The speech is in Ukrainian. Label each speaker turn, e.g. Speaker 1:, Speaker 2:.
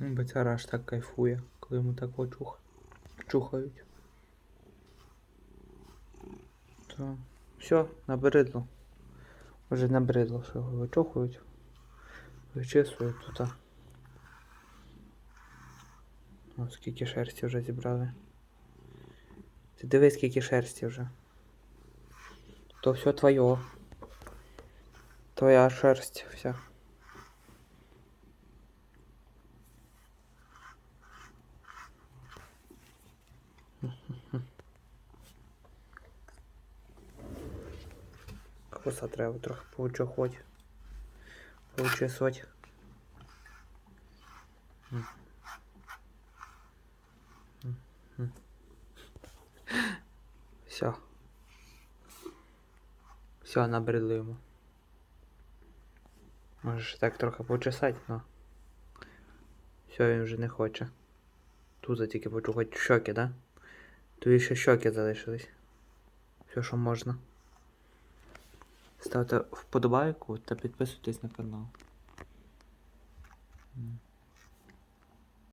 Speaker 1: Бецяра аж так кайфує, коли йому так очух... чухають. То. Все, набридло. Вже набридло, що його вичухують. Вичисують тут. О, скільки шерсті вже зібрали. Ти дивись, скільки шерсті вже. То все твоє. Твоя шерсть вся. Коса треба трохи поучохоть. Поучесать. Все. Все, набридло йому. Можеш так трохи почесати, но. Все, він вже не хоче. Тут тільки почухати щоки, да? Тут ще щоки залишились. Все, що можна. Ставте вподобайку та підписуйтесь на канал.